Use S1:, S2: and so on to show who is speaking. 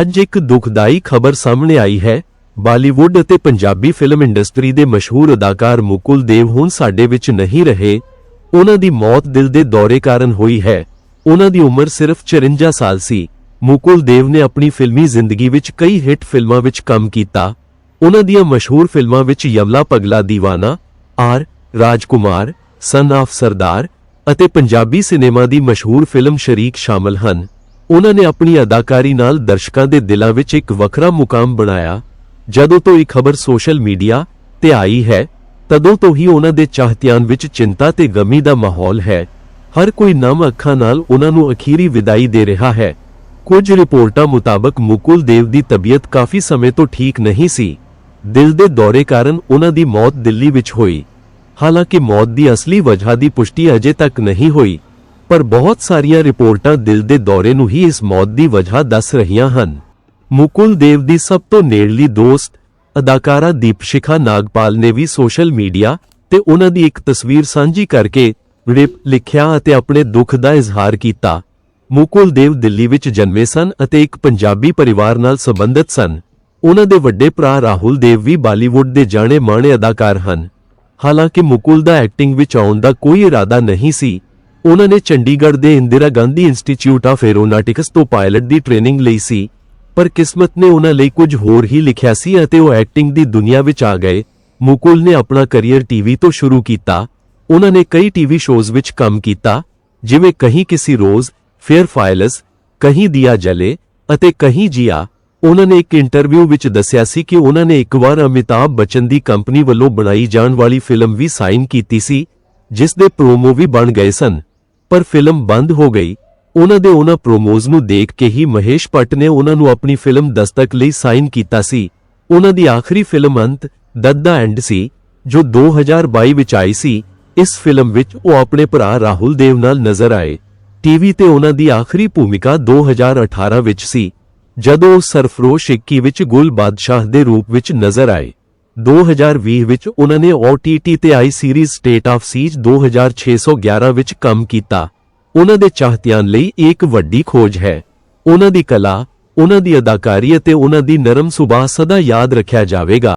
S1: ਅੱਜ ਇੱਕ ਦੁਖਦਾਈ ਖਬਰ ਸਾਹਮਣੇ ਆਈ ਹੈ। ਬਾਲੀਵੁੱਡ ਅਤੇ ਪੰਜਾਬੀ ਫਿਲਮ ਇੰਡਸਟਰੀ ਦੇ ਮਸ਼ਹੂਰ ਅਦਾਕਾਰ ਮੁਕੁਲ ਦੇਵ ਹੁਣ ਸਾਡੇ ਵਿੱਚ ਨਹੀਂ ਰਹੇ। ਉਹਨਾਂ ਦੀ ਮੌਤ ਦਿਲ ਦੇ ਦੌਰੇ ਕਾਰਨ ਹੋਈ ਹੈ। ਉਹਨਾਂ ਦੀ ਉਮਰ ਸਿਰਫ 54 ਸਾਲ ਸੀ। ਮੁਕੁਲ ਦੇਵ ਨੇ ਆਪਣੀ ਫਿਲਮੀ ਜ਼ਿੰਦਗੀ ਵਿੱਚ ਕਈ ਹਿੱਟ ਫਿਲਮਾਂ ਵਿੱਚ ਕੰਮ ਕੀਤਾ। ਉਹਨਾਂ ਦੀਆਂ ਮਸ਼ਹੂਰ ਫਿਲਮਾਂ ਵਿੱਚ Yamla Pagla, Deewana, R, Rajkumar son of Sardaar ਅਤੇ ਪੰਜਾਬੀ ਸਿਨੇਮਾ ਦੀ ਮਸ਼ਹੂਰ ਫਿਲਮ ਸ਼ਰੀਕ ਸ਼ਾਮਲ ਹਨ। ਉਹਨਾਂ ਨੇ ਆਪਣੀ ਅਦਾਕਾਰੀ ਨਾਲ ਦਰਸ਼ਕਾਂ ਦੇ ਦਿਲਾਂ ਵਿੱਚ ਇੱਕ ਵੱਖਰਾ ਮੁਕਾਮ ਬਣਾਇਆ। ਜਦੋਂ ਤੋਂ ਇਹ ਖਬਰ ਸੋਸ਼ਲ ਮੀਡੀਆ ਤੇ ਆਈ ਹੈ, ਤਦੋਂ ਤੋਂ ਹੀ ਉਹਨਾਂ ਦੇ ਚਾਹਤਿਆਂ ਵਿੱਚ ਚਿੰਤਾ ਤੇ ਗਮੀ ਦਾ ਮਾਹੌਲ ਹੈ। ਹਰ ਕੋਈ ਨਮ ਅੱਖਾਂ ਨਾਲ ਉਹਨਾਂ ਨੂੰ ਅਖੀਰੀ ਵਿਦਾਈ ਦੇ ਰਿਹਾ ਹੈ। ਕੁਝ ਰਿਪੋਰਟਾਂ ਮੁਤਾਬਕ ਮੁਕੁਲ ਦੇਵ ਦੀ ਤਬੀਅਤ ਕਾਫੀ ਸਮੇਂ ਤੋਂ ਠੀਕ ਨਹੀਂ ਸੀ। ਦਿਲ ਦੇ ਦੌਰੇ ਕਾਰਨ ਉਹਨਾਂ ਦੀ ਮੌਤ ਦਿੱਲੀ ਵਿੱਚ ਹੋਈ। ਹਾਲਾਂਕਿ ਮੌਤ ਦੀ ਅਸਲੀ ਵਜ੍ਹਾ ਦੀ ਪੁਸ਼ਟੀ ਅਜੇ ਤੱਕ ਨਹੀਂ ਹੋਈ। ਪਰ ਬਹੁਤ ਸਾਰੀਆਂ ਰਿਪੋਰਟਾਂ ਦਿਲ ਦੇ ਦੌਰੇ ਨੂੰ ਹੀ ਇਸ ਮੌਤ ਦੀ ਵਜ੍ਹਾ ਦੱਸ ਰਹੀਆਂ ਹਨ। ਮੁਕੁਲ ਦੇਵ ਦੀ ਸਭ ਤੋਂ ਨੇੜਲੀ ਦੋਸਤ, ਅਦਾਕਾਰਾ ਦੀਪਸ਼ਿਖਾ ਨਾਗਪਾਲ ਨੇ ਵੀ ਸੋਸ਼ਲ ਮੀਡੀਆ ਤੇ ਉਹਨਾਂ ਦੀ ਇੱਕ ਤਸਵੀਰ ਸਾਂਝੀ ਕਰਕੇ ਰਿਪ ਲਿਖਿਆ ਅਤੇ ਆਪਣੇ ਦੁੱਖ ਦਾ ਇਜ਼ਹਾਰ ਕੀਤਾ। ਮੁਕੁਲ ਦੇਵ ਦਿੱਲੀ ਵਿੱਚ ਜਨਮੇ ਸਨ ਅਤੇ ਇੱਕ ਪੰਜਾਬੀ ਪਰਿਵਾਰ ਨਾਲ ਸੰਬੰਧਿਤ ਸਨ। ਉਹਨਾਂ ਦੇ ਵੱਡੇ ਭਰਾ ਰਾਹੁਲ ਦੇਵ ਵੀ ਬਾਲੀਵੁੱਡ ਦੇ ਜਾਣੇ ਮਾਣੇ ਅਦਾਕਾਰ ਹਨ। ਹਾਲਾਂਕਿ ਮੁਕੁਲ ਦਾ ਐਕਟਿੰਗ ਵਿੱਚ ਆਉਣ ਦਾ ਕੋਈ ਇਰਾਦਾ ਨਹੀਂ ਸੀ ਉਹਨਾਂ ਨੇ ਚੰਡੀਗੜ੍ਹ ਦੇ Indira Gandhi institute of aeronautics ਤੋਂ ਪਾਇਲਟ ਦੀ ਟ੍ਰੇਨਿੰਗ ਲਈ ਸੀ, ਪਰ ਕਿਸਮਤ ਨੇ ਉਹਨਾਂ ਲਈ ਕੁਝ ਹੋਰ ਹੀ ਲਿਖਿਆ ਸੀ ਅਤੇ ਉਹ ਐਕਟਿੰਗ ਦੀ ਦੁਨੀਆ ਵਿੱਚ ਆ ਗਏ। ਮੁਕੁਲ ਨੇ ਆਪਣਾ ਕੈਰੀਅਰ ਟੀਵੀ ਤੋਂ ਸ਼ੁਰੂ ਕੀਤਾ। ਉਹਨਾਂ ਨੇ ਕਈ ਟੀਵੀ ਸ਼ੋਜ਼ ਵਿੱਚ ਕੰਮ ਕੀਤਾ, ਜਿਵੇਂ ਕਹੀਂ ਕਿਸੇ ਰੋਜ਼ ਫੇਅਰ ਫਾਈਲਸ ਕਹੀਂ ਦਿਆ ਜਲੇ ਅਤੇ ਕਹੀਂ ਜੀਆ। ਉਹਨਾਂ ਨੇ ਇੱਕ ਇੰਟਰਵਿਊ ਵਿੱਚ ਦੱਸਿਆ ਸੀ ਕਿ ਉਹਨਾਂ ਨੇ ਇੱਕ ਵਾਰ ਅਮਿਤਾਭ ਬੱਚਨ ਦੀ ਕੰਪਨੀ ਵੱਲੋਂ ਬਣਾਈ ਜਾਣ ਵਾਲੀ ਫਿਲਮ ਵੀ ਸਾਈਨ ਕੀਤੀ ਸੀ, ਜਿਸ ਦੇ ਪ੍ਰੋਮੋ ਵੀ ਬਣ ਗਏ ਸਨ। ਪਰ ਫਿਲਮ ਬੰਦ ਹੋ ਗਈ। ਉਹਨਾਂ ਦੇ ਉਹਨਾਂ ਪ੍ਰੋਮੋਜ਼ ਨੂੰ ਦੇਖ ਕੇ ਹੀ ਮਹੇਸ਼ ਭੱਟ ਨੇ ਉਹਨਾਂ ਨੂੰ ਆਪਣੀ ਫਿਲਮ ਦਸਤਕ ਲਈ ਸਾਈਨ ਕੀਤਾ ਸੀ। ਉਹਨਾਂ ਦੀ ਆਖਰੀ ਫਿਲਮ ਅੰਤ, ਦੱਦਾ ਐਂਡ ਸੀ, ਜੋ 2022 ਵਿੱਚ ਆਈ ਸੀ। ਇਸ ਫਿਲਮ ਵਿੱਚ ਉਹ ਆਪਣੇ ਭਰਾ ਰਾਹੁਲ ਦੇਵ ਨਾਲ ਨਜ਼ਰ ਆਏ। ਟੀਵੀ ਤੇ ਉਹਨਾਂ ਦੀ ਆਖਰੀ ਭੂਮਿਕਾ 2018 ਵਿੱਚ ਸੀ। ਜਦੋਂ ਉਹ ਸਰਫਰੋਸ਼ 21 ਵਿੱਚ ਗੁਲ ਬਾਦਸ਼ਾਹ ਦੇ ਰੂਪ ਵਿੱਚ ਨਜ਼ਰ ਆਏ। 2020 ਵਿੱਚ ਉਹਨਾਂ ਨੇ OTT ਤੇ ਆਈ ਸੀਰੀਜ਼ ਸਟੇਟ ਆਫ ਸੀਜ 2611 ਵਿੱਚ ਕੰਮ ਕੀਤਾ। ਉਹਨਾਂ ਦੇ ਚਾਹਤਿਆਂ ਲਈ ਇਹ ਇੱਕ ਵੱਡੀ ਖੋਜ ਹੈ। ਉਹਨਾਂ ਦੀ ਕਲਾ, ਉਹਨਾਂ ਦੀ ਅਦਾਕਾਰੀ ਅਤੇ ਉਹਨਾਂ ਦੀ ਨਰਮ ਸੁਭਾਅ ਸਦਾ ਯਾਦ ਰੱਖਿਆ ਜਾਵੇਗਾ।